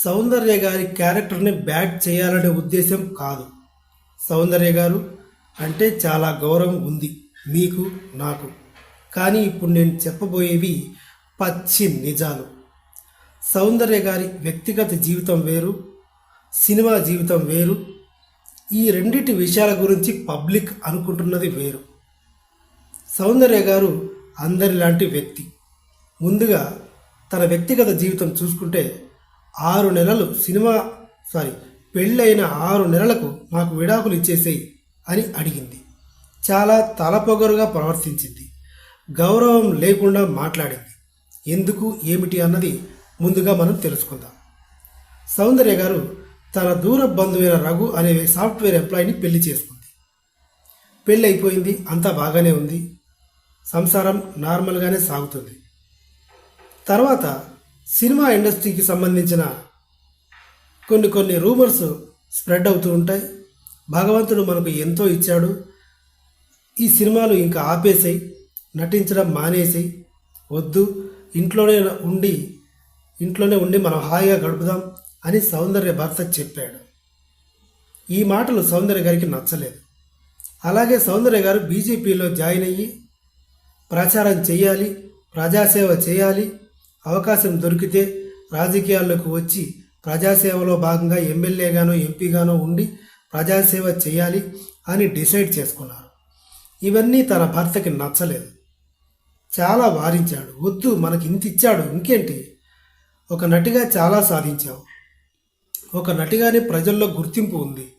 సౌందర్య గారి క్యారెక్టర్ని బ్యాడ్ చేయాలనే ఉద్దేశం కాదు. సౌందర్య గారు అంటే చాలా గౌరవం ఉంది మీకు నాకు. కానీ ఇప్పుడు నేను చెప్పబోయేవి పచ్చి నిజాలు. సౌందర్య గారి వ్యక్తిగత జీవితం వేరు సినిమా జీవితం వేరు ఈ రెండింటి విషయాల గురించి పబ్లిక్ అనుకుంటున్నది వేరు. సౌందర్య గారు అందరిలాంటి వ్యక్తి. ముందుగా తన వ్యక్తిగత జీవితం చూసుకుంటే ఆరు నెలలు సినిమా సారీ పెళ్ళైన ఆరు నెలలకు నాకు విడాకులు ఇచ్చేసేయి అని అడిగింది. చాలా తలపొగరుగా ప్రవర్తించింది గౌరవం లేకుండా మాట్లాడింది. ఎందుకు ఏమిటి అన్నది ముందుగా మనం తెలుసుకుందాం. సౌందర్య గారు తన దూర బంధువైన రఘు అనే సాఫ్ట్వేర్ ఎంప్లాయీని పెళ్ళి చేసుకుంది. పెళ్ళి అయిపోయింది అంతా బాగానే ఉంది. సంసారం నార్మల్గానే సాగుతుంది. తర్వాత సినిమా ఇండస్ట్రీకి సంబంధించిన కొన్ని కొన్ని రూమర్స్ స్ప్రెడ్ అవుతూ ఉంటాయి. భగవంతుడు మనకు ఎంతో ఇచ్చాడు. ఈ సినిమాలు ఇంకా ఆపేసాయి నటించడం మానేసి వద్దు ఇంట్లోనే ఉండి ఇంట్లోనే ఉండి మనం హాయిగా గడుపుదాం అని సౌందర్య భర్త చెప్పాడు. ఈ మాటలు సౌందర్య గారికి నచ్చలేదు. అలాగే సౌందర్య గారు బీజేపీలో జాయిన్ అయ్యి ప్రచారం చేయాలి ప్రజాసేవ చేయాలి అవకాశం దొరికితే రాజకీయాల్లోకి వచ్చి ప్రజాసేవలో భాగంగా ఎమ్మెల్యేగానో ఎంపీగానో ఉండి ప్రజాసేవ చేయాలి అని డిసైడ్ చేసుకున్నారు. ఇవన్నీ తన భర్తకి నచ్చలేదు. చాలా వారించాడు. వద్దు మనకి ఇంత ఇచ్చాడు. ఇంకేంటి? ఒక నటిగా చాలా సాధించావు. ఒక నటిగానే ప్రజల్లో గుర్తింపు ఉంది.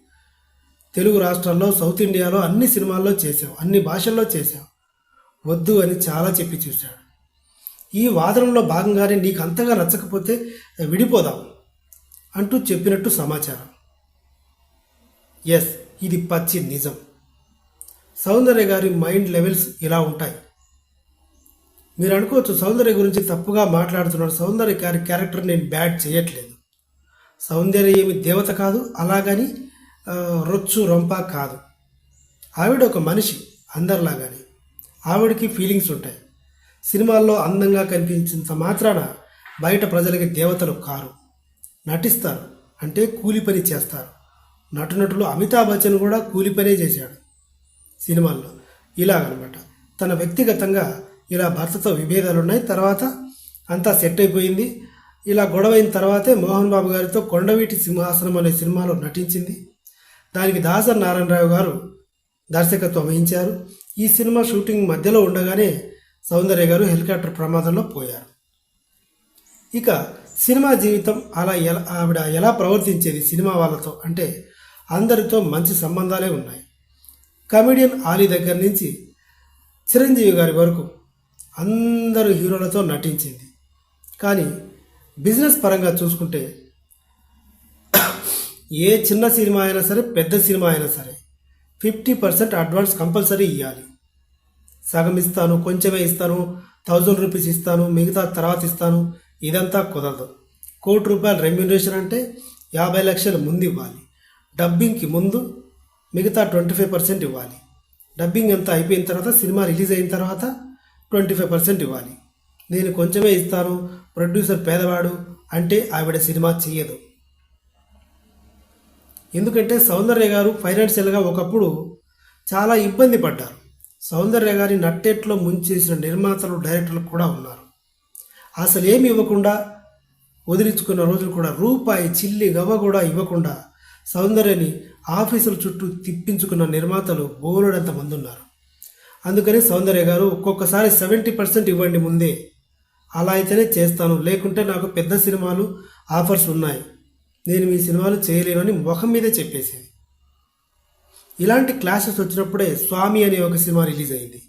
తెలుగు రాష్ట్రాల్లో సౌత్ ఇండియాలో అన్ని సినిమాల్లో చేసావు అన్ని భాషల్లో చేసావు వద్దు అని చాలా చెప్పి చూశాడు. ఈ వాదనలో భాగంగానే నీకు అంతగా నచ్చకపోతే విడిపోదాం అంటూ చెప్పినట్టు సమాచారం. ఎస్ ఇది పచ్చి నిజం. సౌందర్య గారి మైండ్ లెవెల్స్ ఇలా ఉంటాయి. మీరు అనుకోవచ్చు సౌందర్య గురించి తప్పుగా మాట్లాడుతున్నాడు. సౌందర్య గారి క్యారెక్టర్ నేను బ్యాడ్ చేయట్లేదు. సౌందర్య ఏమి దేవత కాదు అలాగని రొచ్చు రొంప కాదు. ఆవిడ ఒక మనిషి అందరిలాగానే. ఆవిడకి ఫీలింగ్స్ ఉంటాయి. సినిమాల్లో అందంగా కనిపించినంత మాత్రాన బయట ప్రజలకి దేవతలు కారు. నటిస్తారు. అంటే కూలి పని చేస్తారు. నటునటులు అమితాబ్ బచ్చన్ కూడా కూలి పనే చేశాడు సినిమాల్లో. ఇలాగనమాట. తన వ్యక్తిగతంగా ఇలా భర్తతో విభేదాలు ఉన్నాయి తర్వాత అంతా సెట్ అయిపోయింది. ఇలా గొడవైన తర్వాతే మోహన్ బాబు గారితో కొండవీటి సింహాసనం అనే సినిమాలో నటించింది. దానికి దాసర్ నారాయణరావు గారు దర్శకత్వం వహించారు. ఈ సినిమా షూటింగ్ మధ్యలో ఉండగానే సౌందర్య గారు హెలికాప్టర్ ప్రమాదంలో పోయారు. ఇక సినిమా జీవితం అలా ఎలా ఆవిడ ఎలా ప్రవర్తించేది సినిమా వాళ్ళతో అంటే అందరితో మంచి సంబంధాలే ఉన్నాయి. కమెడియన్ ఆలీ దగ్గర నుంచి చిరంజీవి గారి వరకు అందరు హీరోలతో నటించింది. కానీ బిజినెస్ పరంగా చూసుకుంటే ఏ చిన్న సినిమా అయినా సరే పెద్ద సినిమా అయినా సరే ఫిఫ్టీ పర్సెంట్ అడ్వాన్స్ కంపల్సరీ ఇవ్వాలి సగం ఇస్తాను కొంచెమే ఇస్తాను థౌజండ్ రూపీస్ ఇస్తాను మిగతా తర్వాత ఇస్తాను ఇదంతా కుదరదు. కోటి రూపాయల రెమ్యునరేషన్ అంటే యాభై లక్షలు ముందు ఇవ్వాలి. డబ్బింగ్కి ముందు మిగతా ట్వంటీ ఫైవ్ పర్సెంట్ ఇవ్వాలి. డబ్బింగ్ అంతా అయిపోయిన తర్వాత సినిమా రిలీజ్ అయిన తర్వాత ట్వంటీ ఫైవ్ పర్సెంట్ ఇవ్వాలి. నేను కొంచెమే ఇస్తాను ప్రొడ్యూసర్ పేదవాడు అంటే ఆవిడ సినిమా చెయ్యదు. ఎందుకంటే సౌందర్య గారు ఫైనాన్షియల్గా ఒకప్పుడు చాలా ఇబ్బంది పడ్డారు. సౌందర్య గారి నట్టేట్లో ముంచేసిన నిర్మాతలు డైరెక్టర్లు కూడా ఉన్నారు. అసలు ఏమి ఇవ్వకుండా వదిలించుకున్న రోజులు కూడా రూపాయి చిల్లి గవ్వ కూడా ఇవ్వకుండా సౌందర్యని ఆఫీసుల చుట్టూ తిప్పించుకున్న నిర్మాతలు బోలెడంత మంది ఉన్నారు. అందుకని సౌందర్య గారు ఒక్కొక్కసారి సెవెంటీ పర్సెంట్ ఇవ్వండి ముందే. అలా అయితేనే చేస్తాను. లేకుంటే నాకు పెద్ద సినిమాలు ఆఫర్స్ ఉన్నాయి. నేను మీ సినిమాలు చేయలేనని ముఖం మీదే చెప్పేసింది. ఇలాంటి క్లాషెస్ వచ్చినప్పుడే స్వామి అనే ఒక సినిమా రిలీజ్ అయింది.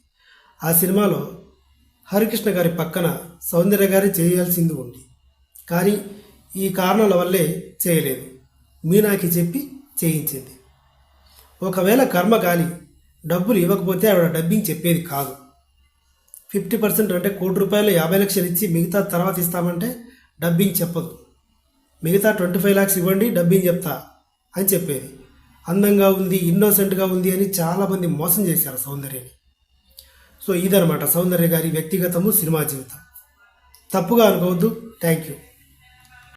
ఆ సినిమాలో హరికృష్ణ గారి పక్కన సౌందర్య గారి చేయాల్సింది ఉంది. కానీ ఈ కారణాల వల్లే చేయలేదు. మీనాకి చెప్పి చేయించింది. ఒకవేళ కర్మ గాలి డబ్బులు ఇవ్వకపోతే ఆవిడ డబ్బింగ్ చెప్పేది కాదు. ఫిఫ్టీ పర్సెంట్ అంటే కోటి రూపాయలు యాభై లక్షలు ఇచ్చి మిగతా తర్వాత ఇస్తామంటే డబ్బింగ్ చెప్పదు మిగతా ట్వంటీ ఫైవ్ ల్యాక్స్ ఇవ్వండి డబ్బింగ్ చెప్తా అని చెప్పేది. అందంగా ఉంది ఇన్నోసెంట్గా ఉంది అని చాలామంది మోసం చేశారు సౌందర్యని. సో ఇదనమాట సౌందర్య గారి వ్యక్తిగతము సినిమా జీవితం. తప్పుగా అనుకోవద్దు. Thank you